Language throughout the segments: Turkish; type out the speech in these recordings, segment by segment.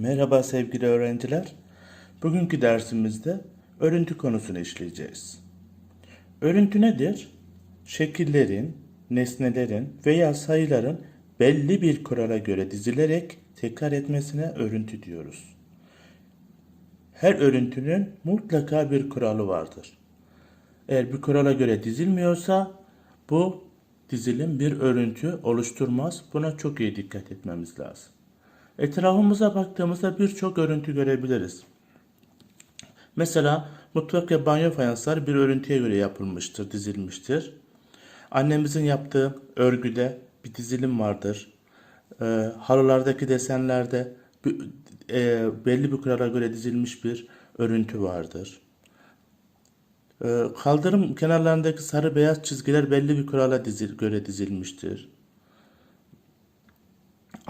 Merhaba sevgili öğrenciler. Bugünkü dersimizde örüntü konusunu işleyeceğiz. Örüntü nedir? Şekillerin, nesnelerin veya sayıların belli bir kurala göre dizilerek tekrar etmesine örüntü diyoruz. Her örüntünün mutlaka bir kuralı vardır. Eğer bir kurala göre dizilmiyorsa bu dizilim bir örüntü oluşturmaz. Buna çok iyi dikkat etmemiz lazım. Etrafımıza baktığımızda birçok örüntü görebiliriz. Mesela mutfak ve banyo fayanslar bir örüntüye göre yapılmıştır, dizilmiştir. Annemizin yaptığı örgüde bir dizilim vardır. Ee, halılardaki desenlerde bir- e, belli bir kurala göre dizilmiş bir örüntü vardır. Ee, kaldırım kenarlarındaki sarı beyaz çizgiler belli bir kurala dizil, göre dizilmiştir.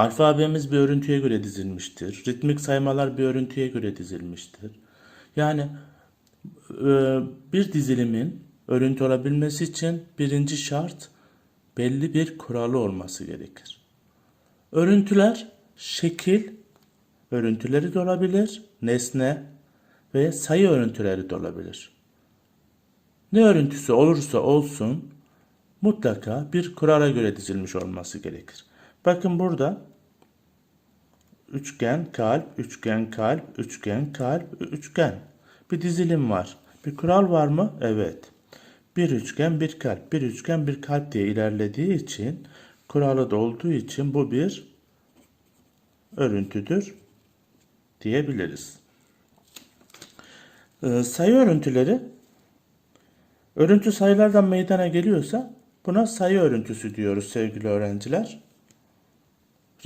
Alfabemiz bir örüntüye göre dizilmiştir. Ritmik saymalar bir örüntüye göre dizilmiştir. Yani e, bir dizilimin örüntü olabilmesi için birinci şart belli bir kuralı olması gerekir. Örüntüler şekil örüntüleri de olabilir, nesne ve sayı örüntüleri de olabilir. Ne örüntüsü olursa olsun mutlaka bir kurala göre dizilmiş olması gerekir. Bakın burada üçgen, kalp, üçgen, kalp, üçgen, kalp, üçgen. Bir dizilim var. Bir kural var mı? Evet. Bir üçgen, bir kalp, bir üçgen, bir kalp diye ilerlediği için, kuralı da olduğu için bu bir örüntüdür diyebiliriz. Ee, sayı örüntüleri Örüntü sayılardan meydana geliyorsa buna sayı örüntüsü diyoruz sevgili öğrenciler.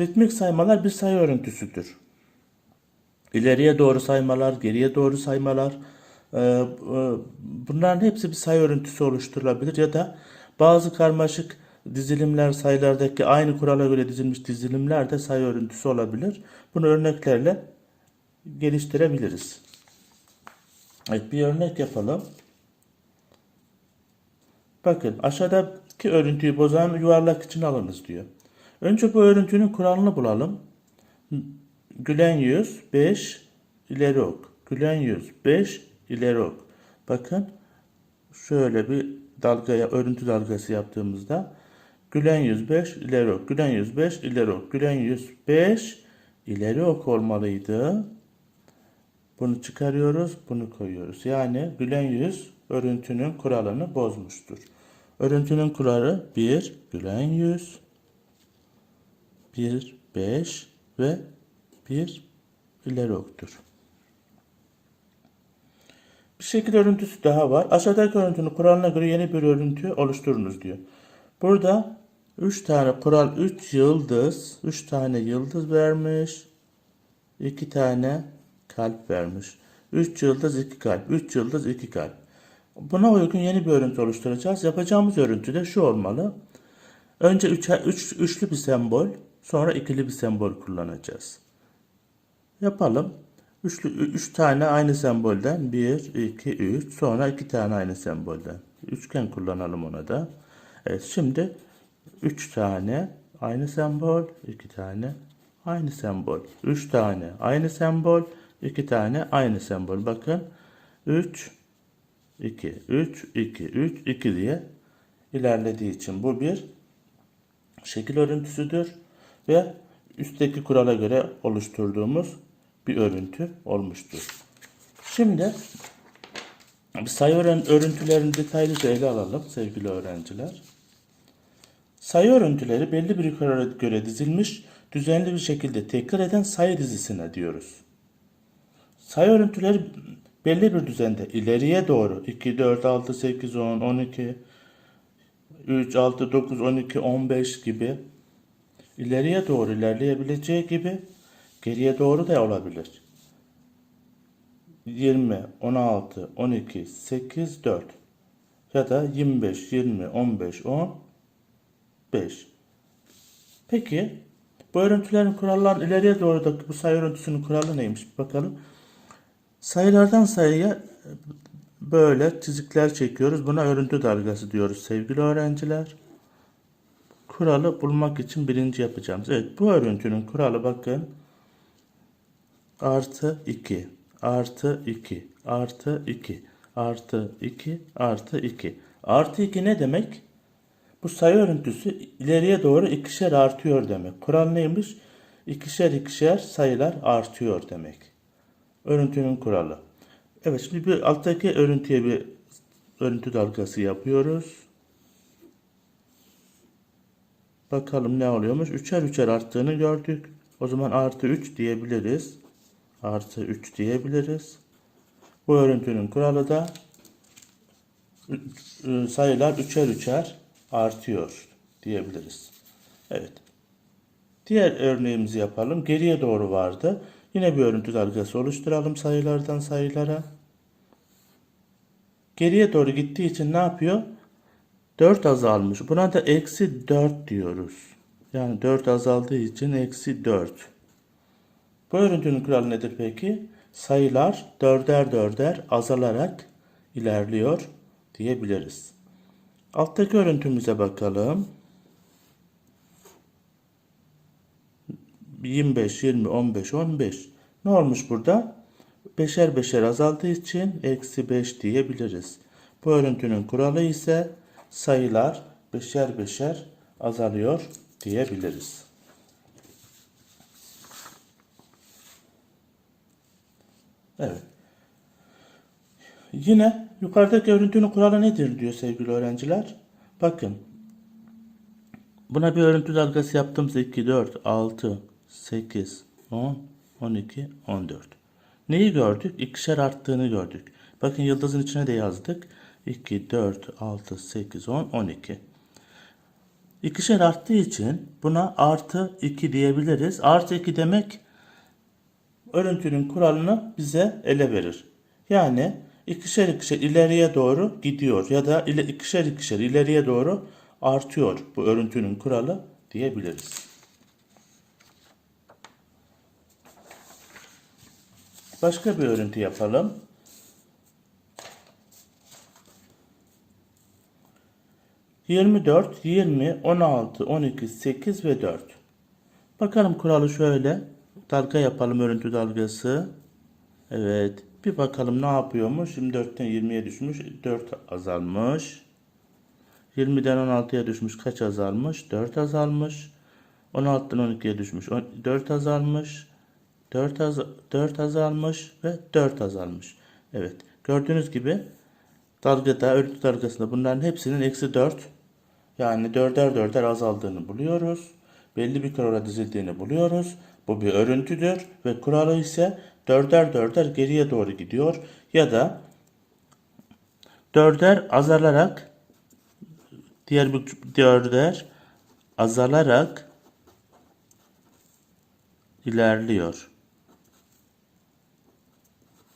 Ritmik saymalar bir sayı örüntüsüdür. İleriye doğru saymalar, geriye doğru saymalar, e, e, bunların hepsi bir sayı örüntüsü oluşturulabilir ya da bazı karmaşık dizilimler sayılardaki aynı kurala göre dizilmiş dizilimler de sayı örüntüsü olabilir. Bunu örneklerle geliştirebiliriz. Evet bir örnek yapalım. Bakın aşağıdaki örüntüyü bozan yuvarlak için alınız diyor. Önce bu örüntünün kuralını bulalım. Gülen yüz 5 ileri ok. Gülen yüz 5 ileri ok. Bakın şöyle bir dalgaya örüntü dalgası yaptığımızda gülen yüz 5 ileri ok. Gülen yüz 5 ileri ok. Gülen yüz 5 ileri ok olmalıydı. Bunu çıkarıyoruz, bunu koyuyoruz. Yani gülen yüz örüntünün kuralını bozmuştur. Örüntünün kuralı 1 gülen yüz, 1 5 ve 1 ileri oktur. Bir şekil örüntüsü daha var. Aşağıdaki örüntünün kuralına göre yeni bir örüntü oluşturunuz diyor. Burada 3 tane kural 3 yıldız, 3 tane yıldız vermiş. 2 tane kalp vermiş. 3 yıldız 2 kalp. 3 yıldız 2 kalp. Buna uygun yeni bir örüntü oluşturacağız. Yapacağımız örüntü de şu olmalı. Önce üç, üç, üçlü bir sembol, sonra ikili bir sembol kullanacağız. Yapalım. Üçlü, üç tane aynı sembolden. Bir, iki, üç. Sonra iki tane aynı sembolden. Üçgen kullanalım ona da. Evet şimdi üç tane aynı sembol, iki tane aynı sembol. Üç tane aynı sembol, iki tane aynı sembol. Bakın 3, 2, 3, 2, 3, 2 diye ilerlediği için bu bir şekil örüntüsüdür ve üstteki kurala göre oluşturduğumuz bir örüntü olmuştur. Şimdi sayı örün- örüntülerini detaylıca ele alalım sevgili öğrenciler. Sayı örüntüleri belli bir kurala göre dizilmiş, düzenli bir şekilde tekrar eden sayı dizisine diyoruz. Sayı örüntüleri belli bir düzende ileriye doğru 2, 4, 6, 8, 10, 12, 3, 6, 9, 12, 15 gibi ileriye doğru ilerleyebileceği gibi geriye doğru da olabilir. 20, 16, 12, 8, 4 ya da 25, 20, 15, 10, 5. Peki bu örüntülerin kuralları ileriye doğru da bu sayı örüntüsünün kuralı neymiş bakalım. Sayılardan sayıya böyle çizikler çekiyoruz. Buna örüntü dalgası diyoruz sevgili öğrenciler. Kuralı bulmak için birinci yapacağımız. Evet bu örüntünün kuralı bakın. artı 2 artı 2 artı 2 artı 2 artı 2 artı 2 ne demek? Bu sayı örüntüsü ileriye doğru ikişer artıyor demek. Kural neymiş? İkişer ikişer sayılar artıyor demek. Örüntünün kuralı. Evet şimdi bir alttaki örüntüye bir örüntü dalgası yapıyoruz. Bakalım ne oluyormuş. Üçer üçer arttığını gördük. O zaman artı 3 diyebiliriz. Artı 3 diyebiliriz. Bu örüntünün kuralı da ü- sayılar üçer üçer artıyor diyebiliriz. Evet. Diğer örneğimizi yapalım. Geriye doğru vardı. Yine bir örüntü dalgası oluşturalım sayılardan sayılara. Geriye doğru gittiği için ne yapıyor? 4 azalmış. Buna da eksi 4 diyoruz. Yani 4 azaldığı için eksi 4. Bu örüntünün kuralı nedir peki? Sayılar dörder dörder azalarak ilerliyor diyebiliriz. Alttaki örüntümüze bakalım. 25, 20, 15, 15. Ne olmuş burada? Beşer beşer azaldığı için eksi 5 diyebiliriz. Bu örüntünün kuralı ise sayılar beşer beşer azalıyor diyebiliriz. Evet. Yine yukarıdaki örüntünün kuralı nedir diyor sevgili öğrenciler. Bakın. Buna bir örüntü dalgası yaptığımızda 2, 4, 6, 8, 10, 12, 14. Neyi gördük? İkişer arttığını gördük. Bakın yıldızın içine de yazdık. 2, 4, 6, 8, 10, 12. İkişer arttığı için buna artı 2 diyebiliriz. Artı 2 demek örüntünün kuralını bize ele verir. Yani ikişer ikişer ileriye doğru gidiyor ya da ikişer ikişer ileriye doğru artıyor bu örüntünün kuralı diyebiliriz. Başka bir örüntü yapalım. Yirmi dört, yirmi, on altı, on iki, sekiz ve dört. Bakalım kuralı şöyle. Dalga yapalım örüntü dalgası. Evet. Bir bakalım ne yapıyormuş. 24'ten 20'ye düşmüş. 4 azalmış. 20'den 16'ya düşmüş. Kaç azalmış? 4 azalmış. 16'dan 12'ye düşmüş. 4 azalmış. 4, az 4 azalmış ve 4 azalmış. Evet. Gördüğünüz gibi dalgada, örüntü dalgasında bunların hepsinin eksi 4 yani dörder dörder azaldığını buluyoruz. Belli bir kurala dizildiğini buluyoruz. Bu bir örüntüdür ve kuralı ise dörder dörder geriye doğru gidiyor ya da dörder azalarak diğer bir dörder azalarak ilerliyor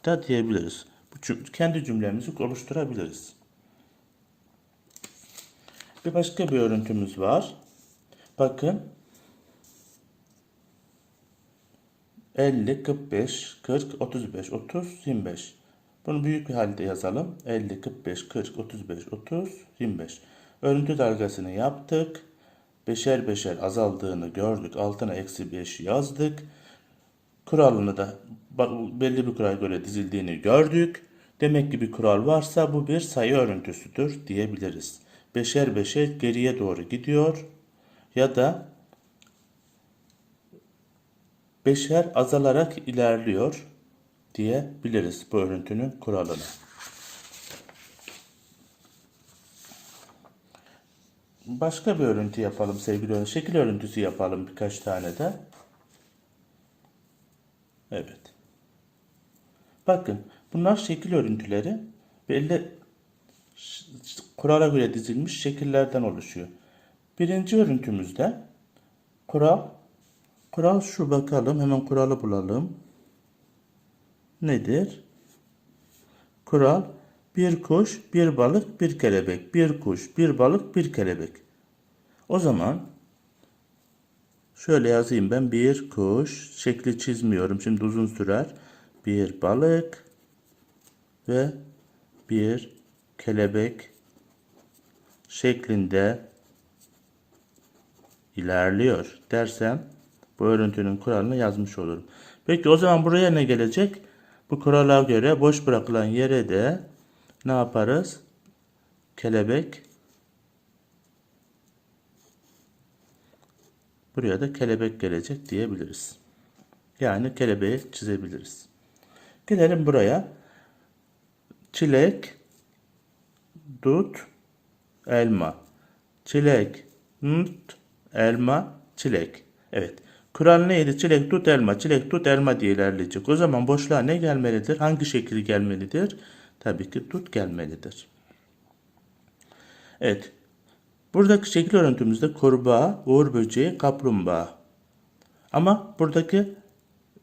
da diyebiliriz. Bu kendi cümlemizi oluşturabiliriz. Bir başka bir örüntümüz var. Bakın 50, 45, 40, 35, 30, 25. Bunu büyük bir halde yazalım. 50, 45, 40, 35, 30, 25. Örüntü dalgasını yaptık. Beşer beşer azaldığını gördük. Altına eksi 5 yazdık. Kuralını da belli bir kurala göre dizildiğini gördük. Demek ki bir kural varsa bu bir sayı örüntüsüdür diyebiliriz. Beşer beşer geriye doğru gidiyor ya da beşer azalarak ilerliyor diyebiliriz bu örüntünün kuralını. Başka bir örüntü yapalım sevgili öğrenciler. Şekil örüntüsü yapalım birkaç tane de. Evet. Bakın bunlar şekil örüntüleri belli kurala göre dizilmiş şekillerden oluşuyor. Birinci örüntümüzde kural kural şu bakalım hemen kuralı bulalım. Nedir? Kural bir kuş, bir balık, bir kelebek. Bir kuş, bir balık, bir kelebek. O zaman Şöyle yazayım ben bir kuş şekli çizmiyorum şimdi uzun sürer bir balık ve bir kelebek şeklinde ilerliyor dersem bu örüntünün kuralını yazmış olurum. Peki o zaman buraya ne gelecek? Bu kurala göre boş bırakılan yere de ne yaparız? Kelebek Buraya da kelebek gelecek diyebiliriz. Yani kelebeği çizebiliriz. Gelelim buraya. Çilek, dut, elma. Çilek, dut, elma, çilek. Evet. Kural neydi? Çilek, dut, elma. Çilek, dut, elma diye ilerleyecek. O zaman boşluğa ne gelmelidir? Hangi şekil gelmelidir? Tabii ki dut gelmelidir. Evet. Buradaki şekil örüntümüzde kurbağa, uğur böceği, kaplumbağa. Ama buradaki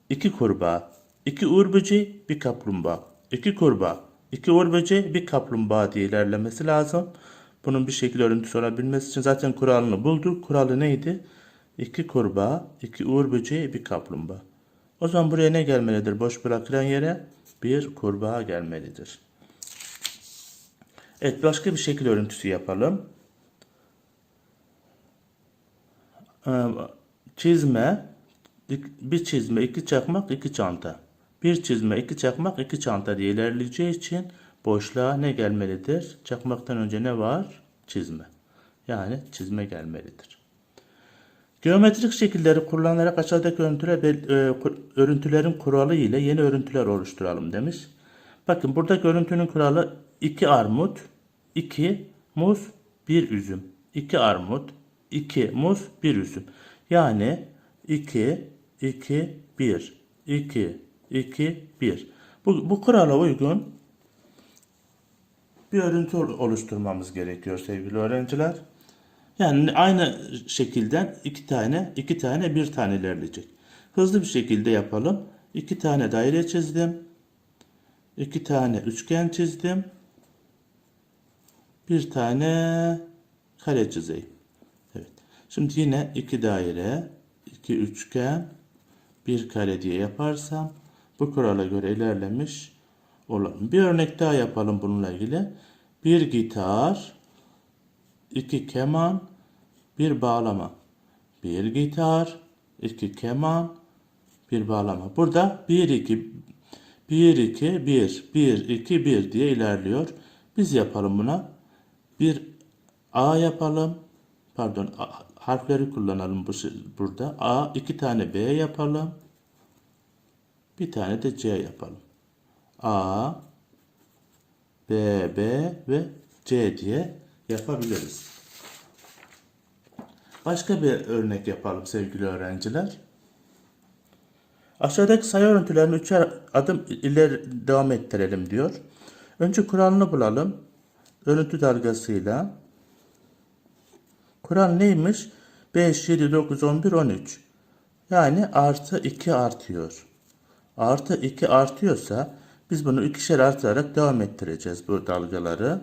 iki kurbağa, iki uğur böceği, bir kaplumbağa. iki kurbağa, iki uğur böceği, bir kaplumbağa diye ilerlemesi lazım. Bunun bir şekil örüntüsü olabilmesi için zaten kuralını bulduk. Kuralı neydi? İki kurbağa, iki uğur böceği, bir kaplumbağa. O zaman buraya ne gelmelidir? Boş bırakılan yere bir kurbağa gelmelidir. Evet başka bir şekil örüntüsü yapalım. Ee, çizme, bir çizme, iki çakmak, iki çanta. Bir çizme, iki çakmak, iki çanta diye ilerleyeceği için boşluğa ne gelmelidir? Çakmaktan önce ne var? Çizme. Yani çizme gelmelidir. Geometrik şekilleri kullanarak aşağıdaki e, örüntülerin kuralı ile yeni örüntüler oluşturalım demiş. Bakın burada görüntünün kuralı 2 armut, 2 muz, 1 üzüm. 2 armut, 2 muz, 1 üzüm. Yani 2, 2, 1, 2, 2, 1. Bu, bu kurala uygun bir örüntü oluşturmamız gerekiyor sevgili öğrenciler. Yani aynı şekilden iki tane, iki tane, bir tane ilerleyecek. Hızlı bir şekilde yapalım. İki tane daire çizdim. iki tane üçgen çizdim. Bir tane kare çizeyim. Evet. Şimdi yine iki daire, iki üçgen, bir kare diye yaparsam bu kurala göre ilerlemiş olalım. Bir örnek daha yapalım bununla ilgili. Bir gitar, iki keman, bir bağlama. Bir gitar, iki keman, bir bağlama. Burada 1 2 1 2 1 1 2 1 diye ilerliyor. Biz yapalım buna. Bir A yapalım. Pardon, harfleri kullanalım bu burada. A iki tane B yapalım. Bir tane de C yapalım. A B B ve C diye yapabiliriz. Başka bir örnek yapalım sevgili öğrenciler. Aşağıdaki sayı örüntülerini üçer adım ileri devam ettirelim diyor. Önce kuralını bulalım. Örüntü dalgasıyla. Kural neymiş? 5, 7, 9, 11, 13. Yani artı 2 artıyor. Artı 2 artıyorsa biz bunu ikişer artırarak devam ettireceğiz bu dalgaları.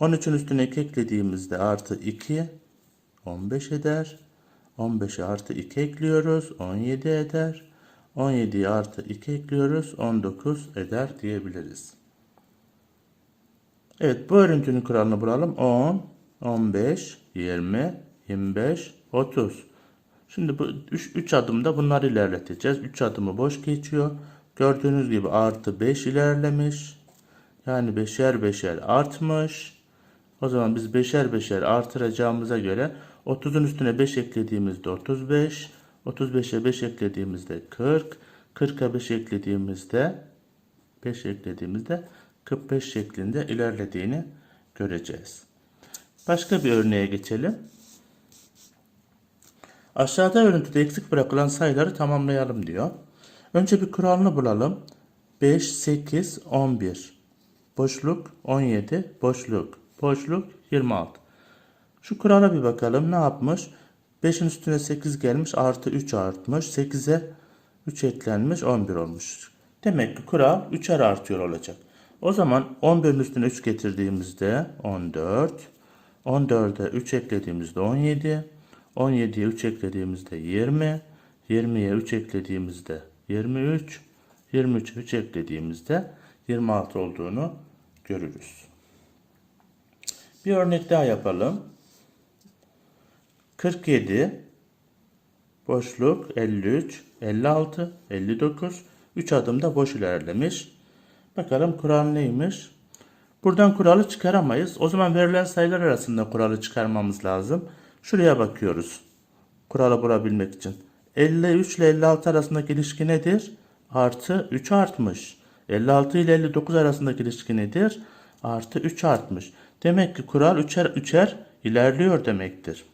13'ün üstüne 2 eklediğimizde artı 2 15 eder. 15'e artı 2 ekliyoruz. 17 eder. 17'ye artı 2 ekliyoruz. 19 eder diyebiliriz. Evet bu örüntünün kuralını bulalım. 10, 15, 20, 25, 30. Şimdi bu 3 adımda bunları ilerleteceğiz. 3 adımı boş geçiyor. Gördüğünüz gibi artı 5 ilerlemiş. Yani beşer beşer artmış. O zaman biz beşer beşer artıracağımıza göre 30'un üstüne 5 eklediğimizde 35. 35'e 5 eklediğimizde 40. 40'a 5 eklediğimizde 5 eklediğimizde 45 şeklinde ilerlediğini göreceğiz. Başka bir örneğe geçelim. Aşağıda örüntüde eksik bırakılan sayıları tamamlayalım diyor. Önce bir kuralını bulalım. 5, 8, 11. Boşluk 17, boşluk, boşluk 26. Şu kurala bir bakalım ne yapmış? 5'in üstüne 8 gelmiş artı 3 artmış. 8'e 3 eklenmiş 11 olmuş. Demek ki kural 3'er artıyor olacak. O zaman 11'in üstüne 3 getirdiğimizde 14. 14'e 3 eklediğimizde 17. 17'ye 3 eklediğimizde 20. 20'ye 3 eklediğimizde 23. 23'e 3 eklediğimizde 26 olduğunu görürüz. Bir örnek daha yapalım. 47 Boşluk 53, 56, 59. 3 adımda boş ilerlemiş. Bakalım kural neymiş? Buradan kuralı çıkaramayız. O zaman verilen sayılar arasında kuralı çıkarmamız lazım. Şuraya bakıyoruz. Kuralı bulabilmek için. 53 ile 56 arasındaki ilişki nedir? Artı 3 artmış. 56 ile 59 arasındaki ilişki nedir? Artı 3 artmış. Demek ki kural üçer üçer ilerliyor demektir.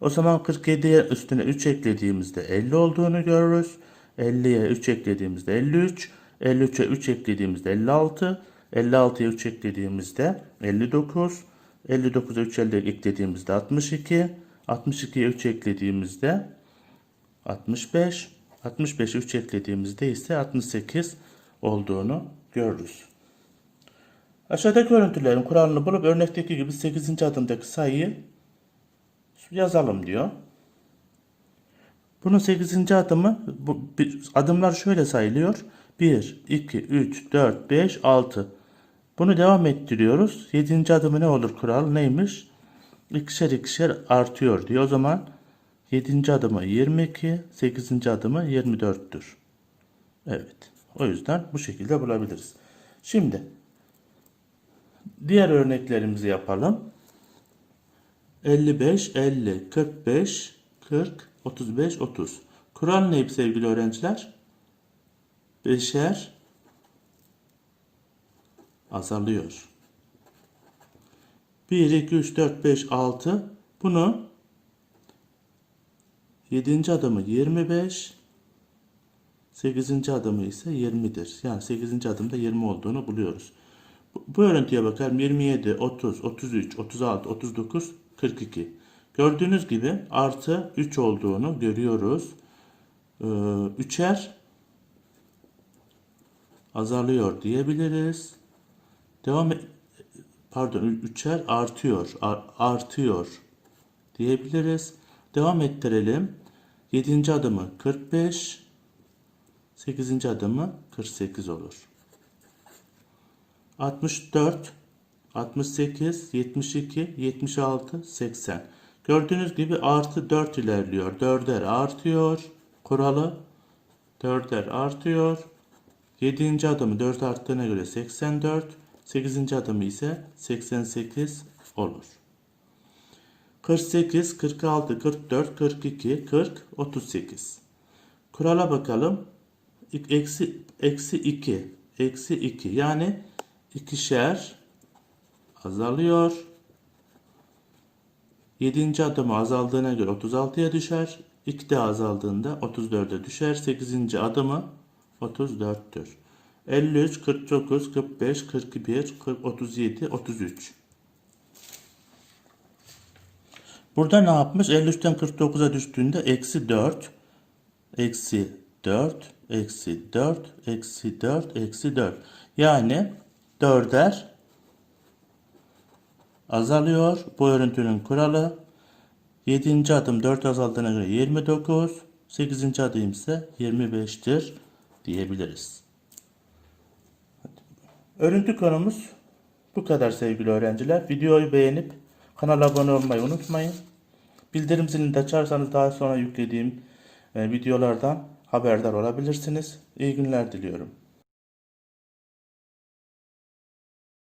O zaman 47'ye üstüne 3 eklediğimizde 50 olduğunu görürüz. 50'ye 3 eklediğimizde 53. 53'e 3 eklediğimizde 56. 56'ya 3 eklediğimizde 59. 59'a 3 elde eklediğimizde 62. 62'ye 3 eklediğimizde 65. 65'e 3 eklediğimizde ise 68 olduğunu görürüz. Aşağıdaki görüntülerin kuralını bulup örnekteki gibi 8. adımdaki sayıyı yazalım diyor. Bunun 8. adımı bu, bir- adımlar şöyle sayılıyor. 1, 2, 3, 4, 5, 6. Bunu devam ettiriyoruz. 7. adımı ne olur kural neymiş? İkişer ikişer artıyor diyor. O zaman 7. adımı 22, 8. adımı 24'tür. Evet. O yüzden bu şekilde bulabiliriz. Şimdi diğer örneklerimizi yapalım. 55, 50, 45, 40, 35, 30. Kural ne sevgili öğrenciler? Beşer azalıyor. 1, 2, 3, 4, 5, 6. Bunu 7. adımı 25, 8. adımı ise 20'dir. Yani 8. adımda 20 olduğunu buluyoruz. Bu, bu örüntüye bakalım. 27, 30, 33, 36, 39, 42. Gördüğünüz gibi artı 3 olduğunu görüyoruz. Ee, üçer azalıyor diyebiliriz. Devam et, pardon üçer artıyor ar- artıyor diyebiliriz. Devam ettirelim. 7. adımı 45 8. adımı 48 olur. 64 68 72 76 80 Gördüğünüz gibi artı 4 ilerliyor. Dörder artıyor. Kuralı dörder artıyor. 7. adımı 4 arttığına göre 84. 8. adımı ise 88 olur. 48, 46, 44, 42, 40, 38. Kurala bakalım. Eksi, eksi 2. Eksi 2. Yani ikişer azalıyor. 7. adımı azaldığına göre 36'ya düşer. 2 de azaldığında 34'e düşer. 8. adımı 34'tür. 53, 49, 45, 41, 40, 37, 33. Burada ne yapmış? 53'ten 49'a düştüğünde eksi 4, eksi 4, eksi 4, eksi 4, eksi 4. Yani 4'er azalıyor. Bu örüntünün kuralı 7. adım 4 azaldığına göre 29, 8. adım ise 25'tir diyebiliriz. Örüntü konumuz bu kadar sevgili öğrenciler. Videoyu beğenip kanala abone olmayı unutmayın. Bildirim zilini de açarsanız daha sonra yüklediğim e, videolardan haberdar olabilirsiniz. İyi günler diliyorum.